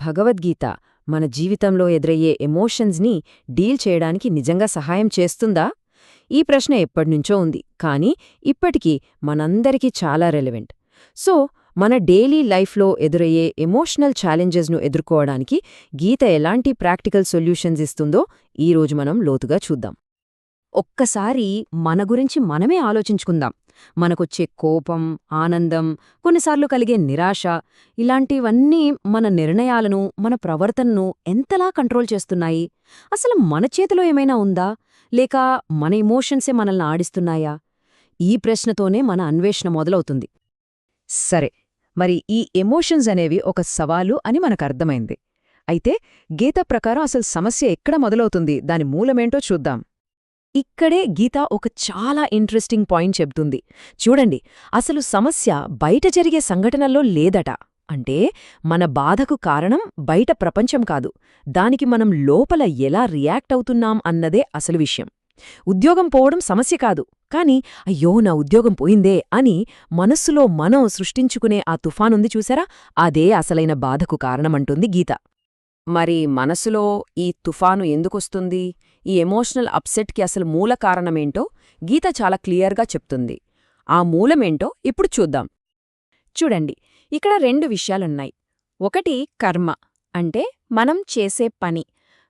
భగవద్గీత మన జీవితంలో ఎదురయ్యే ఎమోషన్స్ని డీల్ చేయడానికి నిజంగా సహాయం చేస్తుందా? ఈ ప్రశ్న ఎప్పటినుంచో ఉంది కానీ ఇప్పటికీ మనందరికీ చాలా రెలివెంట్ సో మన డైలీ లైఫ్లో ఎదురయ్యే ఎమోషనల్ ఛాలెంజెస్ను ఎదుర్కోవడానికి గీత ఎలాంటి ప్రాక్టికల్ సొల్యూషన్స్ ఇస్తుందో ఈరోజు మనం లోతుగా చూద్దాం. ఒక్కసారి మన గురించి మనమే ఆలోచించుకుందాం. మనకొచ్చే కోపం ఆనందం కొన్నిసార్లు కలిగే నిరాశ ఇలాంటివన్నీ మన నిర్ణయాలను మన ప్రవర్తనను ఎంతలా కంట్రోల్ చేస్తున్నాయి? అసలు మన చేతిలో ఏమైనా ఉందా? లేక మన ఇమోషన్సే మనల్ని ఆడిస్తున్నాయా? ఈ ప్రశ్నతోనే మన అన్వేషణ మొదలవుతుంది. సరే మరి ఈ ఎమోషన్స్ అనేవి ఒక సవాలు అని మనకర్థమైంది అయితే గీత ప్రకారం అసలు సమస్య ఎక్కడ మొదలవుతుంది? దాని మూలమేంటో చూద్దాం. ఇక్కడే గీత ఒక చాలా ఇంట్రెస్టింగ్ పాయింట్ చెబుతుంది చూడండి అసలు సమస్య బయట జరిగే సంఘటనల్లో లేదట. అంటే మన బాధకు కారణం బయట ప్రపంచం కాదు. దానికి మనం లోపల ఎలా రియాక్ట్ అవుతున్నాం అన్నదే అసలు విషయం. ఉద్యోగం పోవడం సమస్య కాదు. కాని అయ్యో నా ఉద్యోగం పోయిందే అని మనస్సులో మనం సృష్టించుకునే ఆ తుఫానుంది చూసారా? అదే అసలైన బాధకు కారణమంటుంది గీత. మరి మనసులో ఈ తుఫాను ఎందుకొస్తుంది? ఈ ఎమోషనల్ అప్సెట్కి అసలు మూల కారణమేంటో గీత చాలా క్లియర్గా చెప్తుంది. ఆ మూలమేంటో ఇప్పుడు చూద్దాం. చూడండి ఇక్కడ రెండు విషయాలున్నాయి. ఒకటి కర్మ అంటే మనం చేసే పని.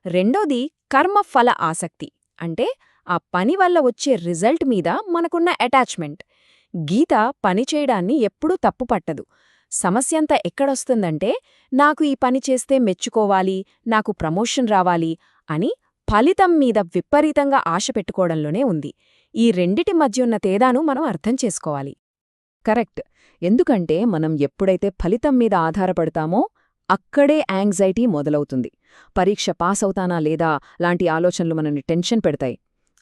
రెండోది కర్మఫల ఆసక్తి అంటే ఆ పని వల్ల వచ్చే రిజల్ట్ మీద మనకున్న అటాచ్మెంట్. గీత పనిచేయడాన్ని ఎప్పుడూ తప్పుపట్టదు సమస్యంతా ఎక్కడొస్తుందంటే నాకు ఈ పని చేస్తే మెచ్చుకోవాలి నాకు ప్రమోషన్ రావాలి అని ఫలితం మీద విపరీతంగా ఆశ పెట్టుకోవడంలోనే ఉంది. ఈ రెండిటి మధ్య ఉన్న తేడాను మనం అర్థం చేసుకోవాలి. కరెక్ట్. ఎందుకంటే మనం ఎప్పుడైతే ఫలితం మీద ఆధారపడతామో అక్కడే యాంగ్జైటీ మొదలవుతుంది. పరీక్ష పాస్ అవుతానా లేదా లాంటి ఆలోచనలు మనల్ని టెన్షన్ పెడతాయి.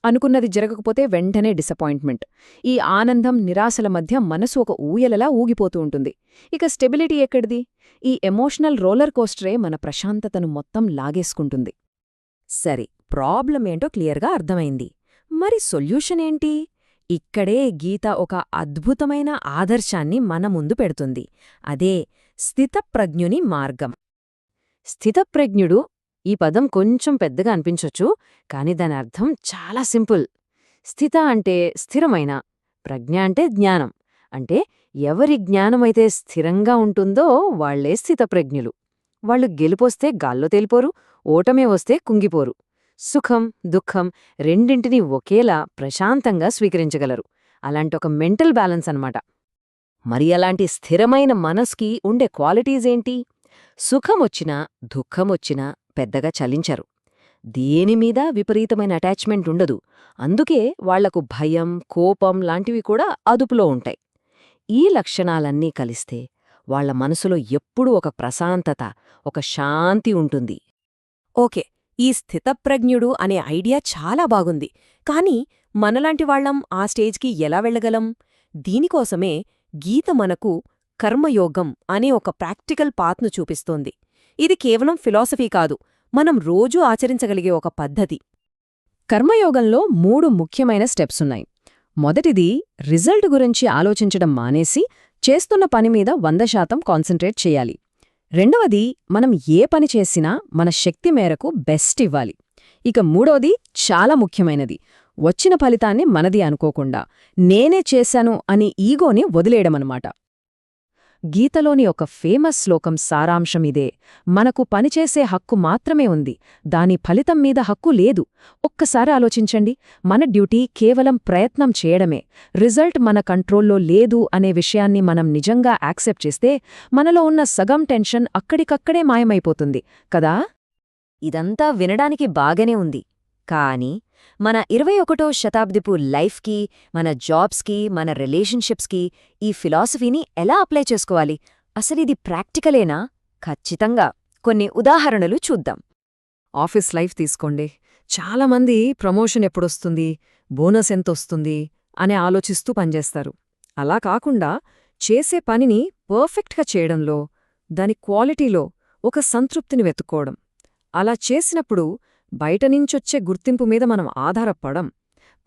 అనుకున్నది జరగకపోతే వెంటనే డిసప్పాయింట్మెంట్. ఈ ఆనందం నిరాశల మధ్య మనసు ఒక ఊయలలా ఊగిపోతూ ఉంటుంది. ఇక స్టెబిలిటీ ఎక్కడిది? ఈ ఎమోషనల్ రోలర్ కోస్టరే మన ప్రశాంతతను మొత్తం లాగేసుకుంటుంది. సరే ప్రాబ్లం ఏంటో క్లియర్గా అర్థమైంది. మరి సొల్యూషన్ ఏంటి? ఇక్కడే గీత ఒక అద్భుతమైన ఆదర్శాన్ని మన ముందు పెడుతుంది. అదే స్థితప్రజ్ఞుని మార్గం. స్థితప్రజ్ఞుడు ఈ పదం కొంచెం పెద్దగా అనిపించొచ్చు కాని దాని అర్థం చాలా సింపుల్. స్థిత అంటే స్థిరమైన ప్రజ్ఞ అంటే జ్ఞానం. అంటే ఎవరి జ్ఞానమైతే స్థిరంగా ఉంటుందో వాళ్ళే స్థితప్రజ్ఞులు. వాళ్ళు గెలుపొస్తే గాల్లో తేలిపోరు ఓటమే వస్తే కుంగిపోరు. సుఖం దుఃఖం రెండింటినీ ఒకేలా ప్రశాంతంగా స్వీకరించగలరు. అలాంటొక మెంటల్ బ్యాలెన్స్ అనమాట మరి అలాంటి స్థిరమైన మనస్కి ఉండే క్వాలిటీసేంటి సుఖమొచ్చినా దుఃఖమొచ్చినా పెద్దగా చలించరు. దేనిమీద విపరీతమైన అటాచ్మెంట్ ఉండదు. అందుకే వాళ్ళకు భయం కోపం లాంటివి కూడా అదుపులో ఉంటాయి. ఈ లక్షణాలన్నీ కలిస్తే వాళ్ళ మనసులో ఎప్పుడూ ఒక ప్రశాంతత ఒక శాంతి ఉంటుంది. ఓకే ఈ స్థితప్రజ్ఞుడు అనే ఐడియా చాలా బాగుంది. కాని మనలాంటి వాళ్ళం ఆ స్టేజ్కి ఎలా వెళ్ళగలం? దీనికోసమే గీత మనకు కర్మయోగం అనే ఒక ప్రాక్టికల్ పాత్ను చూపిస్తోంది. ఇది కేవలం ఫిలాసఫీ కాదు మనం రోజూ ఆచరించగలిగే ఒక పద్ధతి. కర్మయోగంలో మూడు ముఖ్యమైన స్టెప్సున్నాయి మొదటిది రిజల్ట్ గురించి ఆలోచించడం మానేసి చేస్తున్న పని మీద వంద శాతం కాన్సంట్రేట్ చేయాలి. రెండవది మనం ఏ పని చేసినా మన శక్తి మేరకు బెస్ట్ ఇవ్వాలి. ఇక మూడోది చాలా ముఖ్యమైనది. వచ్చిన ఫలితాన్ని మనది అనుకోకుండా నేనే చేశాను అని ఈగోని వదిలేయడమన్నమాట. గీతలోని ఒక ఫేమస్ శ్లోకం సారాంశమిదే మనకు పనిచేసే హక్కు మాత్రమే ఉంది. దాని ఫలితం మీద హక్కు లేదు. ఒక్కసారి ఆలోచించండి. మన డ్యూటీ కేవలం ప్రయత్నం చేయడమే. రిజల్ట్ మన కంట్రోల్లో లేదు అనే విషయాన్ని మనం నిజంగా యాక్సెప్ట్ చేస్తే మనలో ఉన్న సగం టెన్షన్ అక్కడికక్కడే మాయమైపోతుంది. కదా? ఇదంతా వినడానికి బాగానే ఉంది. కానీ మన ఇరవై ఒకటో శతాబ్దిపు లైఫ్కి మన జాబ్స్కి మన రిలేషన్షిప్స్కి ఈ ఫిలాసఫీని ఎలా అప్లై చేసుకోవాలి? అసలు ఇది ప్రాక్టికలేనా? ఖచ్చితంగా. కొన్ని ఉదాహరణలు చూద్దాం. ఆఫీస్ లైఫ్ తీసుకోండి. చాలామంది ప్రమోషన్ ఎప్పుడొస్తుంది? బోనస్ ఎంతొస్తుంది? అని ఆలోచిస్తూ పనిచేస్తారు. అలా కాకుండా చేసే పనిని పర్ఫెక్ట్గా చేయడంలో దాని క్వాలిటీలో ఒక సంతృప్తిని వెతుక్కోవడం. అలా చేసినప్పుడు బయటనుంచొచ్చే గుర్తింపు మీద మనం ఆధారపడం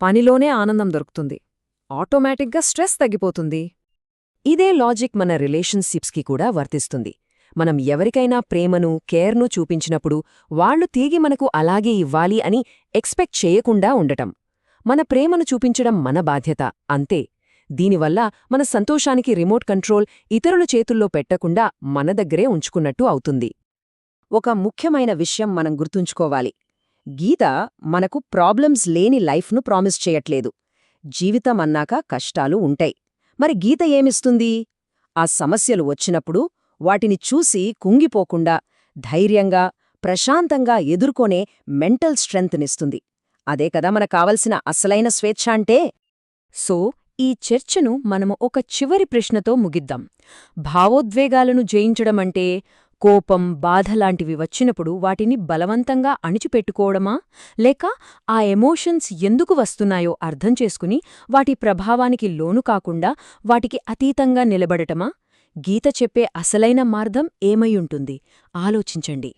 పనిలోనే ఆనందం దొరుకుతుంది. ఆటోమేటిక్గా స్ట్రెస్ తగ్గిపోతుంది. ఇదే లాజిక్ మన రిలేషన్షిప్స్కి కూడా వర్తిస్తుంది. మనం ఎవరికైనా ప్రేమను కేర్ను చూపించినప్పుడు వాళ్ళు తిరిగి మనకు అలాగే ఇవ్వాలి అని ఎక్స్పెక్ట్ చేయకుండా ఉండటం. మన ప్రేమను చూపించడం మన బాధ్యత అంతే. దీనివల్ల మన సంతోషానికి రిమోట్ కంట్రోల్ ఇతరుల చేతుల్లో పెట్టకుండా మన దగ్గరే ఉంచుకున్నట్టు అవుతుంది. ఒక ముఖ్యమైన విషయం మనం గుర్తుంచుకోవాలి. గీత మనకు ప్రాబ్లమ్స్ లేని లైఫ్ను ప్రామిస్ చేయట్లేదు. జీవితం అన్నాక కష్టాలు ఉంటాయి. మరి గీత ఏమిస్తుంది? ఆ సమస్యలు వచ్చినప్పుడు వాటిని చూసి కుంగిపోకుండా ధైర్యంగా ప్రశాంతంగా ఎదుర్కొనే మెంటల్ స్ట్రెంగ్త్నిస్తుంది. అదే కదా మన కావలసిన అసలైన స్వేచ్ఛ అంటే? సో ఈ చర్చను మనము ఒక చివరి ప్రశ్నతో ముగిద్దాం. భావోద్వేగాలను జయించడమంటే కోపం బాధ లాంటివి వచ్చినప్పుడు వాటిని బలవంతంగా అణిచిపెట్టుకోవడమా? లేక ఆ ఎమోషన్స్ ఎందుకు వస్తున్నాయో అర్థం చేసుకుని వాటి ప్రభావానికి లోను కాకుండా వాటికి అతీతంగా నిలబడటమా? గీత చెప్పే అసలైన మార్గం ఏమయుంటుంది ఆలోచించండి.